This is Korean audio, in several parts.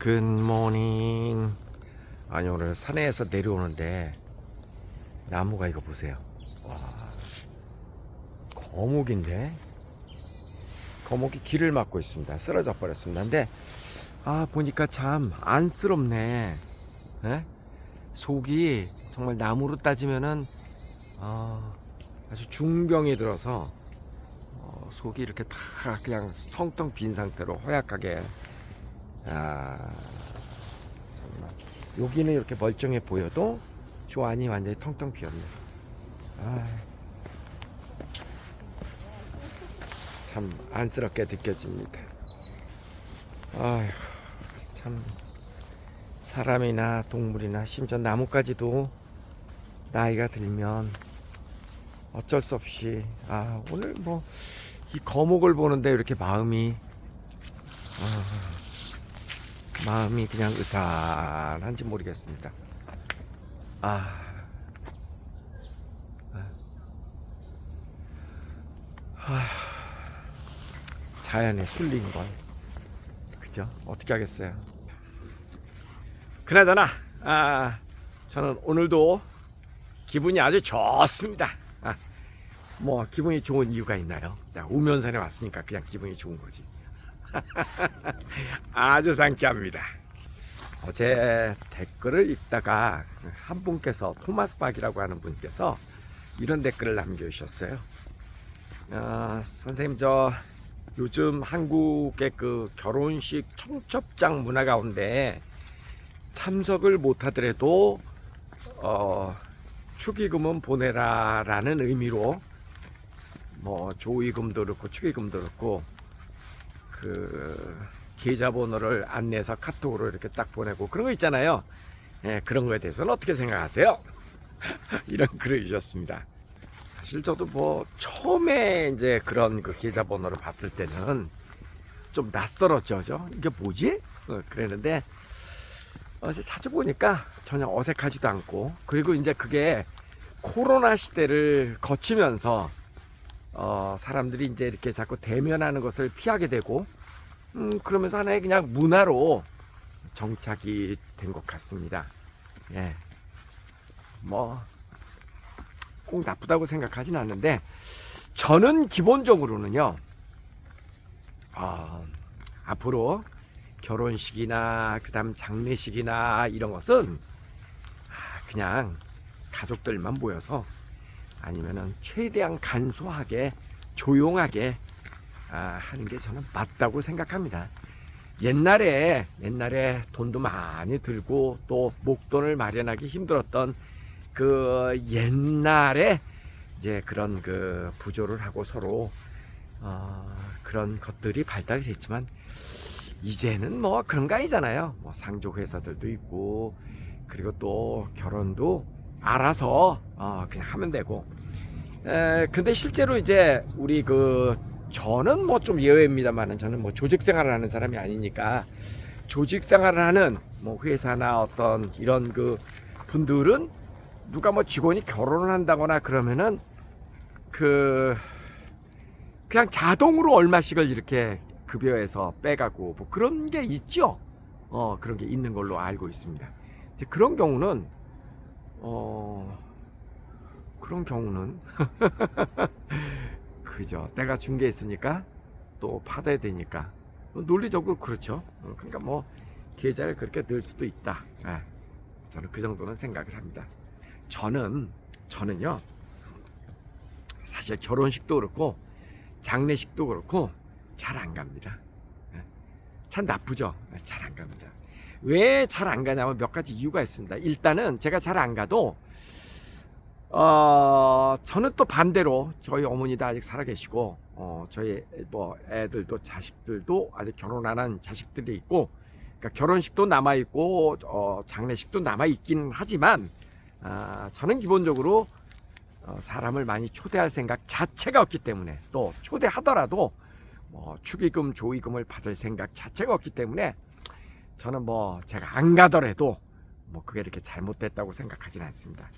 굿모닝 아니 오늘 산에서 내려오는데 나무가 이거 보세요. 와 거목인데? 거목이 길을 막고 있습니다. 쓰러져 버렸습니다. 근데 아 보니까 참 안쓰럽네. 에? 속이 정말 나무로 따지면은 아, 아주 중병이 들어서 어, 속이 이렇게 다 그냥 성통 빈 상태로 허약하게 아, 정말. 여기는 이렇게 멀쩡해 보여도 저 안이 완전히 텅텅 비었네. 아, 참 안쓰럽게 느껴집니다. 아휴, 참 사람이나 동물이나 심지어 나무까지도 나이가 들면 어쩔 수 없이 아 오늘 뭐 이 거목을 보는데 이렇게 마음이 아, 마음이 그냥 으산한지 모르겠습니다. 아, 아, 자연에 술린 걸 그죠? 어떻게 하겠어요? 그나저나 아, 저는 오늘도 기분이 아주 좋습니다. 아, 뭐 기분이 좋은 이유가 있나요? 나 우면산에 왔으니까 그냥 기분이 좋은 거지. 아주 상쾌합니다. 어제 댓글을 읽다가 한 분께서 토마스 박이라고 하는 분께서 이런 댓글을 남겨주셨어요. 어, 선생님 저 요즘 한국의 그 결혼식 청첩장 문화 가운데 참석을 못하더라도 어, 축의금은 보내라라는 의미로 뭐 조의금도 그렇고 축의금도 그렇고 그 계좌번호를 안내해서 카톡으로 이렇게 딱 보내고 그런 거 있잖아요. 예, 그런 거에 대해서는 어떻게 생각하세요? 이런 글을 주셨습니다. 사실 저도 뭐 처음에 이제 그런 그 계좌번호를 봤을 때는 좀 낯설었죠. 저? 이게 뭐지? 어, 그랬는데 어제 찾아보니까 전혀 어색하지도 않고 그리고 이제 그게 코로나 시대를 거치면서 어, 사람들이 이제 이렇게 자꾸 대면하는 것을 피하게 되고, 음, 그러면서 하나의 그냥 문화로 정착이 된 것 같습니다. 예. 뭐, 꼭 나쁘다고 생각하진 않는데, 저는 기본적으로는요, 어, 앞으로 결혼식이나, 그 다음 장례식이나 이런 것은, 아, 그냥 가족들만 모여서 아니면은 최대한 간소하게 조용하게 아, 하는 게 저는 맞다고 생각합니다. 옛날에 옛날에 돈도 많이 들고 또 목돈을 마련하기 힘들었던 그 옛날에 이제 그런 그 부조를 하고 서로 어, 그런 것들이 발달이 됐지만 이제는 뭐 그런 거 아니잖아요. 뭐 상조 회사들도 있고 그리고 또 결혼도 알아서 어, 그냥 하면 되고. 에, 근데 실제로 이제 우리 그 저는 뭐 좀 예외입니다만은 저는 뭐 조직 생활을 하는 사람이 아니니까 조직 생활을 하는 뭐 회사나 어떤 이런 그 분들은 누가 뭐 직원이 결혼을 한다거나 그러면은 그 그냥 자동으로 얼마씩을 이렇게 급여에서 빼가고 뭐 그런 게 있죠. 어 그런 게 있는 걸로 알고 있습니다. 이제 그런 경우는 어 그런 경우는 그죠. 때가 준게 있으니까 또 받아야 되니까. 논리적으로 그렇죠. 어, 그러니까 뭐 계좌를 그렇게 넣을 수도 있다. 예, 저는 그 정도는 생각을 합니다. 저는 저는요 사실 결혼식도 그렇고 장례식도 그렇고 잘 안 갑니다. 예, 참 나쁘죠. 잘 안 갑니다. 왜 잘 안 가냐면 몇 가지 이유가 있습니다. 일단은 제가 잘 안 가도 어 저는 또 반대로 저희 어머니도 아직 살아 계시고 어 저희 뭐 애들도 자식들도 아직 결혼 안 한 자식들이 있고 그러니까 결혼식도 남아 있고 어 장례식도 남아 있긴 하지만 아 저는 기본적으로 어, 사람을 많이 초대할 생각 자체가 없기 때문에 또 초대하더라도 뭐 축의금 조의금을 받을 생각 자체가 없기 때문에 저는 뭐 제가 안 가더라도 뭐 그게 이렇게 잘못됐다고 생각하지는 않습니다.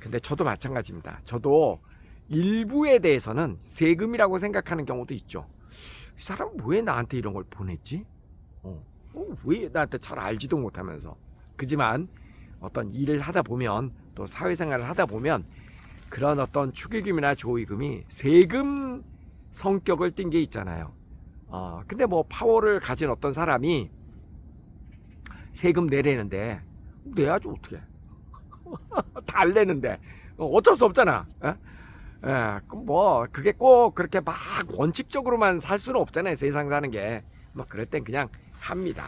근데 저도 마찬가지입니다. 저도 일부에 대해서는 세금이라고 생각하는 경우도 있죠. 이 사람은 왜 나한테 이런 걸 보냈지? 어. 어, 왜 나한테 잘 알지도 못하면서 그지만 어떤 일을 하다 보면 또 사회생활을 하다 보면 그런 어떤 축의금이나 조의금이 세금 성격을 띈 게 있잖아요. 어, 근데 뭐 파워를 가진 어떤 사람이 세금 내려는데 내야지 어떻게? 다 내는데 어, 어쩔 수 없잖아. 예? 예, 그뭐 그게 꼭 그렇게 막 원칙적으로만 살 수는 없잖아요. 세상 사는 게. 뭐 그럴 땐 그냥 합니다.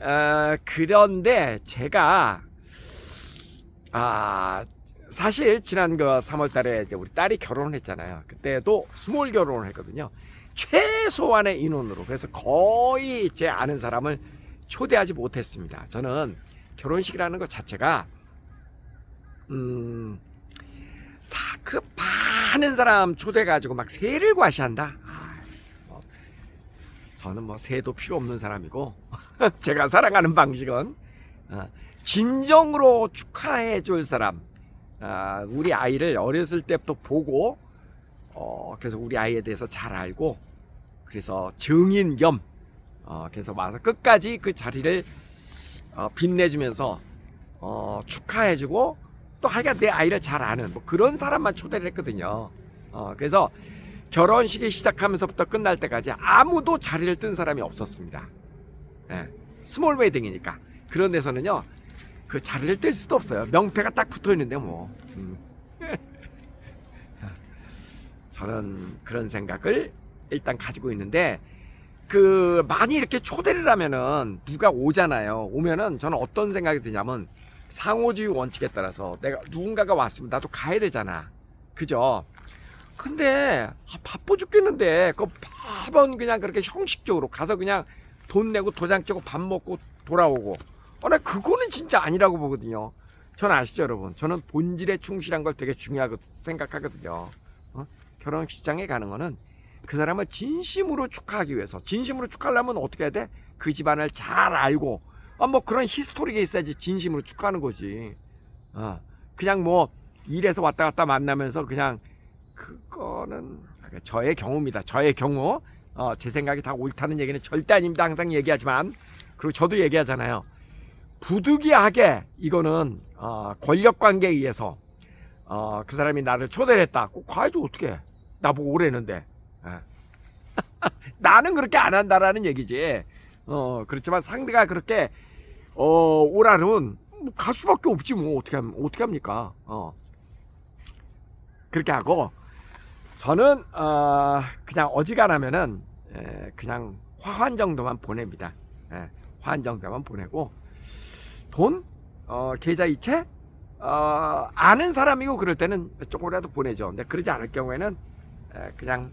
어, 그런데 제가 아 사실 지난 그 3월달에 이제 우리 딸이 결혼을 했잖아요. 그때도 스몰 결혼을 했거든요. 최소한의 인원으로 그래서 거의 제 아는 사람을 초대하지 못했습니다. 저는 결혼식이라는 것 자체가 음. 사그 많은 사람 초대 가지고 막 세를 과시한다. 아, 뭐, 저는 뭐 세도 필요 없는 사람이고 제가 사랑하는 방식은 어, 진정으로 축하해 줄 사람. 아, 우리 아이를 어렸을 때부터 보고 어, 그래서 우리 아이에 대해서 잘 알고 그래서 증인 겸 어, 그래서 와서 끝까지 그 자리를 어, 빛내주면서 어, 축하해주고 또 하여간 내 아이를 잘 아는 뭐 그런 사람만 초대를 했거든요. 어, 그래서 결혼식이 시작하면서부터 끝날 때까지 아무도 자리를 뜬 사람이 없었습니다. 예, 스몰 웨딩이니까 그런 데서는요 그 자리를 뜰 수도 없어요. 명패가 딱 붙어 있는데 뭐. 음. 저는 그런 생각을 일단 가지고 있는데 그 많이 이렇게 초대를 하면은 누가 오잖아요. 오면은 저는 어떤 생각이 드냐면 상호주의 원칙에 따라서 내가 누군가가 왔으면 나도 가야 되잖아. 그죠? 근데 아, 바빠 죽겠는데 그 밥은 그냥 그렇게 형식적으로 가서 그냥 돈 내고 도장 찍고 밥 먹고 돌아오고 어, 나 그거는 진짜 아니라고 보거든요. 저는 아시죠, 여러분? 저는 본질에 충실한 걸 되게 중요하게 생각하거든요. 어? 결혼식장에 가는 거는 그 사람을 진심으로 축하하기 위해서, 진심으로 축하하려면 어떻게 해야 돼? 그 집안을 잘 알고, 아, 뭐 그런 히스토리가 있어야지 진심으로 축하하는 거지. 어, 그냥 뭐 일에서 왔다 갔다 만나면서 그냥 그거는 저의 경우입니다. 저의 경우, 어, 제 생각이 다 옳다는 얘기는 절대 아닙니다. 항상 얘기하지만, 그리고 저도 얘기하잖아요. 부득이하게 이거는 어, 권력 관계에 의해서 어, 그 사람이 나를 초대를 했다. 꼭 가야지 어떻게? 나보고 오래는데. 예. 나는 그렇게 안 한다라는 얘기지. 어, 그렇지만 상대가 그렇게 어, 오라는 뭐 갈 수밖에 없지 뭐 어떻게 어떻게 합니까? 어. 그렇게 하고 저는 어, 그냥 어지간하면은 에, 그냥 화환 정도만 보냅니다. 예, 화환 정도만 보내고 돈, 어, 계좌 이체, 어, 아는 사람이고 그럴 때는 조금이라도 보내죠. 근데 그러지 않을 경우에는 에, 그냥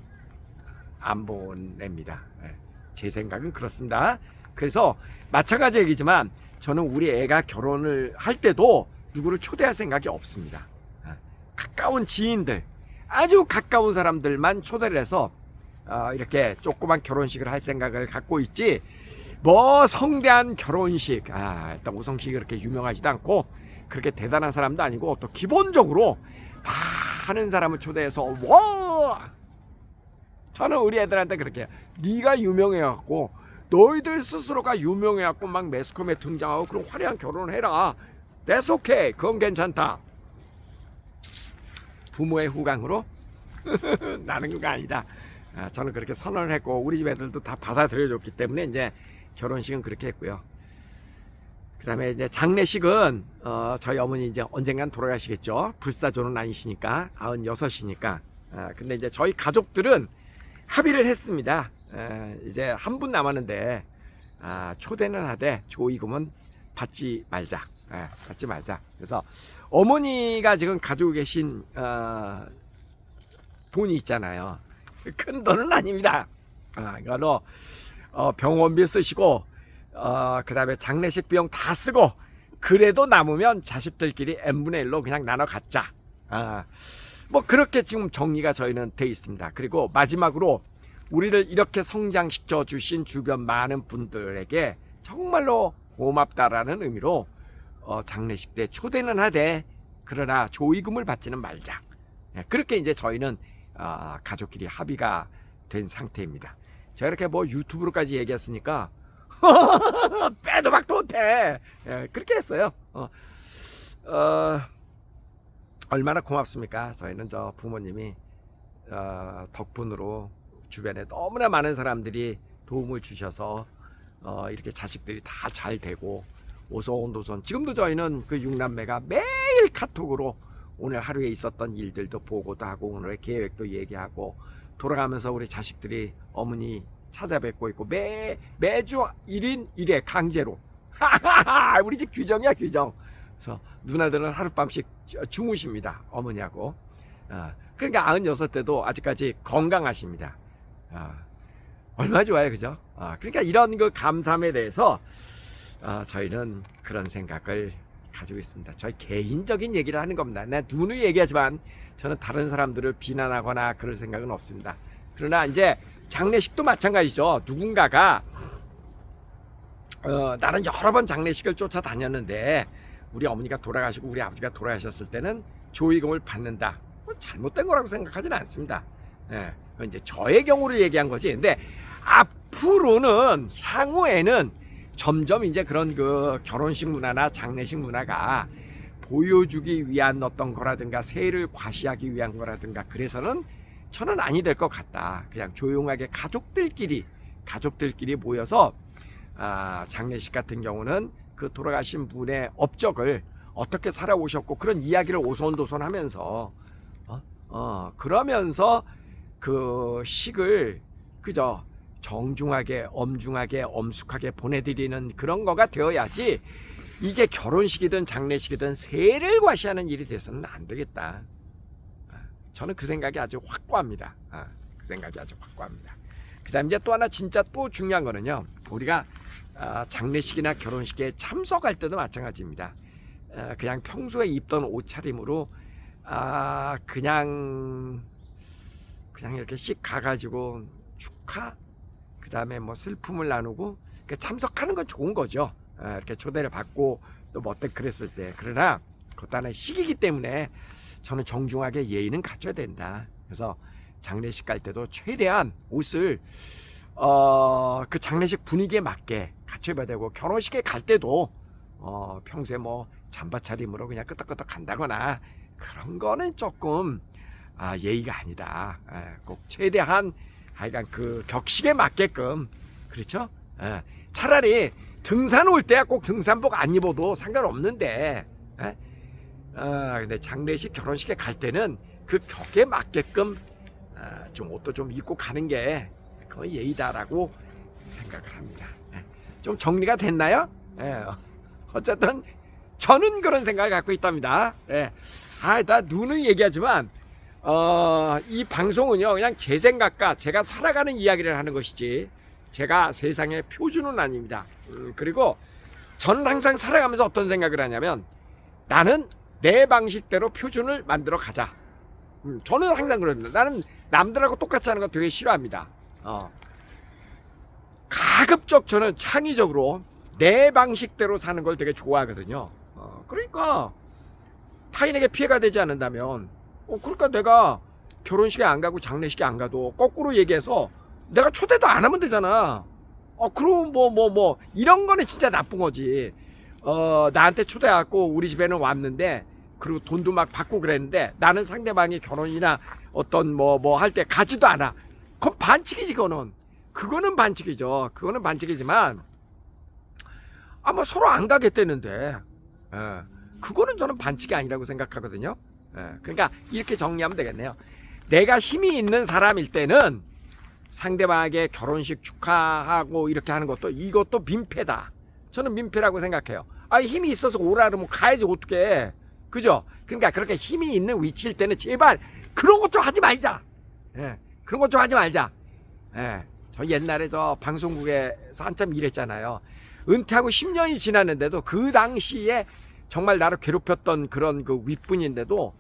안 보냅니다. 예, 제 생각은 그렇습니다. 그래서 마찬가지 얘기지만 저는 우리 애가 결혼을 할 때도 누구를 초대할 생각이 없습니다. 예, 가까운 지인들, 아주 가까운 사람들만 초대를 해서 어, 이렇게 조그만 결혼식을 할 생각을 갖고 있지 뭐 성대한 결혼식 아 일단 오성식이 그렇게 유명하지도 않고 그렇게 대단한 사람도 아니고 또 기본적으로 많은 사람을 초대해서 와 저는 우리 애들한테 그렇게 네가 유명해갖고 너희들 스스로가 유명해갖고 막 매스컴에 등장하고 그런 화려한 결혼을 해라 That's okay 그건 괜찮다 부모의 후광으로 나는 그거 아니다 아, 저는 그렇게 선언을 했고 우리 집 애들도 다 받아들여줬기 때문에 이제 결혼식은 그렇게 했고요. 그다음에 이제 장례식은 어, 저희 어머니 이제 언젠간 돌아가시겠죠. 불사조는 아니시니까 96이니까. 아, 근데 이제 저희 가족들은 합의를 했습니다. 에, 이제 한 분 남았는데 아, 초대는 하되 조의금은 받지 말자. 에, 받지 말자. 그래서 어머니가 지금 가지고 계신 어, 돈이 있잖아요. 큰 돈은 아닙니다. 아, 이거는 어, 병원비 쓰시고 어, 그다음에 장례식 비용 다 쓰고 그래도 남으면 자식들끼리 n분의 1로 그냥 나눠 갖자. 아, 뭐 그렇게 지금 정리가 저희는 돼 있습니다. 그리고 마지막으로 우리를 이렇게 성장시켜 주신 주변 많은 분들에게 정말로 고맙다라는 의미로 어, 장례식 때 초대는 하되 그러나 조의금을 받지는 말자. 예, 그렇게 이제 저희는 어, 가족끼리 합의가 된 상태입니다. 제가 이렇게 뭐 유튜브로까지 얘기했으니까 빼도 박도 못해. 예, 그렇게 했어요. 어, 어, 얼마나 고맙습니까? 저희는 저 부모님이 어, 덕분으로 주변에 너무나 많은 사람들이 도움을 주셔서 어, 이렇게 자식들이 다 잘 되고 오손도손 지금도 저희는 그 육남매가 매일 카톡으로 오늘 하루에 있었던 일들도 보고도 하고 오늘의 계획도 얘기하고 돌아가면서 우리 자식들이 어머니 찾아뵙고 있고 매 매주 1인 1회 강제로. 우리 집 규정이야 규정. 그래서 누나들은 하룻밤씩 주- 주무십니다 어머니하고. 아, 그러니까 96대도 아직까지 건강하십니다 아, 얼마나 좋아요 그죠 아, 그러니까 이런 그 감사함에 대해서 아, 저희는 그런 생각을 가지고 있습니다. 저희 개인적인 얘기를 하는 겁니다. 난 누누이 얘기하지만 저는 다른 사람들을 비난하거나 그럴 생각은 없습니다. 그러나 이제 장례식도 마찬가지죠. 누군가가 어, 나는 여러 번 장례식을 쫓아다녔는데 우리 어머니가 돌아가시고 우리 아버지가 돌아가셨을 때는 조의금을 받는다. 그건 잘못된 거라고 생각하지는 않습니다. 예, 이제 저의 경우를 얘기한 거지. 근데 앞으로는 향후에는 점점 이제 그런 그 결혼식 문화나 장례식 문화가 보여주기 위한 어떤 거라든가 세를 과시하기 위한 거라든가 그래서는 저는 아니 될 것 같다. 그냥 조용하게 가족들끼리 가족들끼리 모여서 아, 장례식 같은 경우는 그 돌아가신 분의 업적을 어떻게 살아오셨고 그런 이야기를 오손도손 하면서 어, 어 그러면서 그 식을 그저 정중하게 엄중하게 엄숙하게 보내드리는 그런 거가 되어야지 이게 결혼식이든 장례식이든 세를 과시하는 일이 돼서는 안 되겠다. 아, 저는 그 생각이 아주 확고합니다. 아, 그 생각이 아주 확고합니다. 그다음 이제 또 하나 진짜 또 중요한 거는요. 우리가 아, 장례식이나 결혼식에 참석할 때도 마찬가지입니다. 아, 그냥 평소에 입던 옷차림으로 아 그냥 그냥 이렇게 씩 가가지고 축하 그 다음에 뭐 슬픔을 나누고 그 참석하는 건 좋은 거죠. 아, 이렇게 초대를 받고 또 뭐 어때 그랬을 때 그러나 하나의 시기이기 때문에 저는 정중하게 예의는 갖춰야 된다. 그래서 장례식 갈 때도 최대한 옷을 어, 그 장례식 분위기에 맞게 갖춰입어야 되고 결혼식에 갈 때도 어, 평소에 뭐 잠바 차림으로 그냥 끄덕끄덕 한다거나 그런 거는 조금 아, 예의가 아니다. 예, 꼭 최대한 하여간 그 격식에 맞게끔 그렇죠? 예, 차라리 등산 올 때야 꼭 등산복 안 입어도 상관없는데 예? 아, 근데 장례식 결혼식에 갈 때는 그 격에 맞게끔 아, 좀 옷도 좀 입고 가는 게 그건 예의다라고 생각을 합니다. 예. 좀 정리가 됐나요? 예. 어쨌든 저는 그런 생각을 갖고 있답니다. 예. 아, 나 눈은 얘기하지만 어, 이 방송은요 그냥 제 생각과 제가 살아가는 이야기를 하는 것이지 제가 세상의 표준은 아닙니다. 음, 그리고 저는 항상 살아가면서 어떤 생각을 하냐면 나는 내 방식대로 표준을 만들어 가자. 음, 저는 항상 그럽니다. 나는 남들하고 똑같이 하는 거 되게 싫어합니다. 어. 가급적 저는 창의적으로 내 방식대로 사는 걸 되게 좋아하거든요. 어, 그러니까 타인에게 피해가 되지 않는다면, 어, 그러니까 내가 결혼식에 안 가고 장례식에 안 가도 거꾸로 얘기해서 내가 초대도 안 하면 되잖아. 어, 그럼 뭐, 뭐, 뭐, 이런 거는 진짜 나쁜 거지. 어, 나한테 초대해갖고 우리 집에는 왔는데, 그리고 돈도 막 받고 그랬는데, 나는 상대방이 결혼이나 어떤 뭐, 뭐 할 때 가지도 않아. 그건 반칙이지, 그거는. 그거는 반칙이죠. 그거는 반칙이지만, 아마 서로 안 가겠다는데, 예, 그거는 저는 반칙이 아니라고 생각하거든요. 예, 그러니까 이렇게 정리하면 되겠네요. 내가 힘이 있는 사람일 때는 상대방에게 결혼식 축하하고 이렇게 하는 것도 이것도 민폐다. 저는 민폐라고 생각해요. 아 힘이 있어서 오라 그러면 가야지 어떻게? 그죠? 그러니까 그렇게 힘이 있는 위치일 때는 제발 그런 것 좀 하지 말자. 예, 그런 것 좀 하지 말자. 예, 저 옛날에 저 방송국에서 한참 일했잖아요. 은퇴하고 10년이 지났는데도 그 당시에 정말 나를 괴롭혔던 그런 그 윗분인데도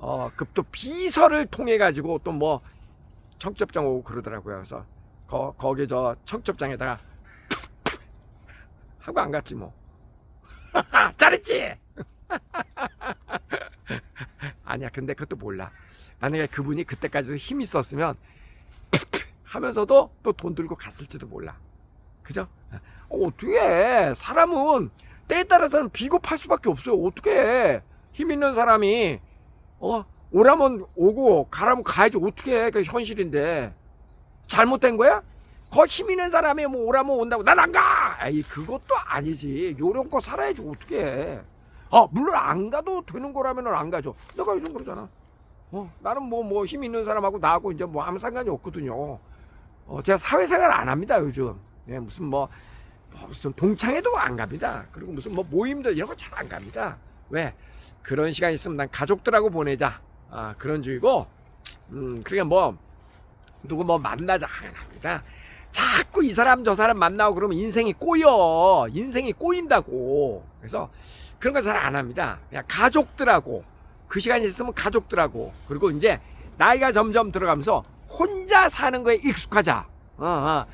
어, 그또 비서를 통해 가지고 또 뭐 청첩장 오고 그러더라고요. 그래서 거, 거기 저 청첩장에다가 하고 안 갔지 뭐. 잘했지? 아니야. 근데 그것도 몰라. 만약에 그분이 그때까지도 힘 있었으면 하면서도 또 돈 들고 갔을지도 몰라. 그죠? 어, 어떻게 해? 사람은 때에 따라서는 비겁할 수밖에 없어요. 어떻게 해? 힘 있는 사람이 어 오라면 오고 가라면 가야지 어떻게 해? 그 현실인데 잘못된 거야? 거힘 있는 사람이 뭐 오라면 온다고 난 안 가. 에이 그것도 아니지. 요령껏 살아야지 어떻게 해? 어 물론 안 가도 되는 거라면은 안 가죠. 내가 요즘 그러잖아. 어 나는 뭐 뭐 힘 있는 사람하고 나하고 이제 뭐 아무 상관이 없거든요. 어 제가 사회생활 안 합니다 요즘. 예, 무슨 뭐, 뭐 무슨 동창회도 안 갑니다. 그리고 무슨 뭐 모임들 이런 거 잘 안 갑니다. 왜? 그런 시간 있으면 난 가족들하고 보내자. 아 그런 주의고. 음 그러니까 뭐 누구 뭐 만나자 안 합니다. 자꾸 이 사람 저 사람 만나고 그러면 인생이 꼬여. 인생이 꼬인다고. 그래서 그런 거 잘 안 합니다. 그냥 가족들하고 그 시간이 있으면 가족들하고 그리고 이제 나이가 점점 들어가면서 혼자 사는 거에 익숙하자. 어, 어.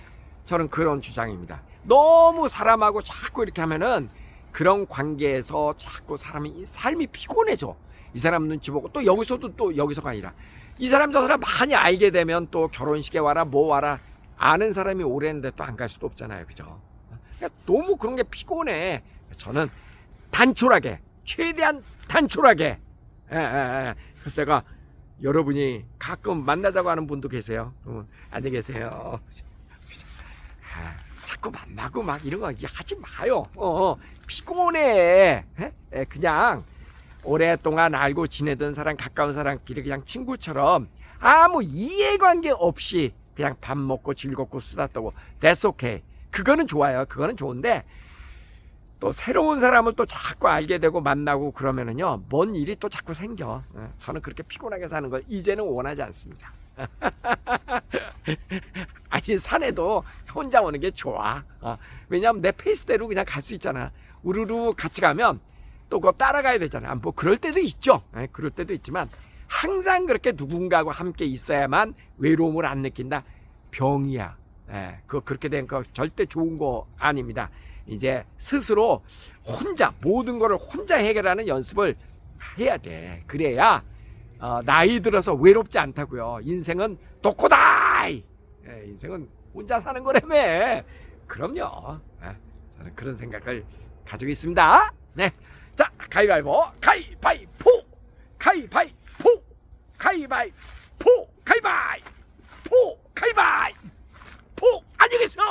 저는 그런 주장입니다. 너무 사람하고 자꾸 이렇게 하면은 그런 관계에서 자꾸 사람이 삶이 피곤해져. 이 사람 눈치 보고 또 여기서도 또 여기서가 아니라 이 사람 저 사람 많이 알게 되면 또 결혼식에 와라 뭐 와라 아는 사람이 오래 했는데 또 안 갈 수도 없잖아요. 그죠? 그러니까 너무 그런 게 피곤해. 저는 단촐하게 최대한 단촐하게 예, 예, 예. 그래서 제가 여러분이 가끔 만나자고 하는 분도 계세요. 그러면 안녕히 계세요. 아, 자꾸 만나고 막 이런 거 하지 마요. 어, 어. 피곤해. 예? 예, 그냥 오랫동안 알고 지내던 사람, 가까운 사람끼리 그냥 친구처럼 아무 이해관계 없이 그냥 밥 먹고 즐겁고 수다 떠고 that's okay. 그거는 좋아요. 그거는 좋은데 또 새로운 사람을 또 자꾸 알게 되고 만나고 그러면은요 뭔 일이 또 자꾸 생겨. 예, 저는 그렇게 피곤하게 사는 걸 이제는 원하지 않습니다. 아니 산에도 혼자 오는 게 좋아. 어, 왜냐하면 내 페이스대로 그냥 갈 수 있잖아. 우르르 같이 가면 또 그거 따라가야 되잖아. 뭐 그럴 때도 있죠. 예, 그럴 때도 있지만 항상 그렇게 누군가하고 함께 있어야만 외로움을 안 느낀다. 병이야. 예, 그거 그렇게 된 거 절대 좋은 거 아닙니다. 이제 스스로 혼자 모든 거를 혼자 해결하는 연습을 해야 돼. 그래야 어, 나이 들어서 외롭지 않다고요. 인생은 도코다이. 예, 인생은 혼자 사는 거라며. 그럼요. 예, 저는 그런 생각을 가지고 있습니다. 네. 자, 가위바위보, 가위바위보, 가위바위보, 가위바위보, 가위바위보, 가위바위보. 안녕히 계세요.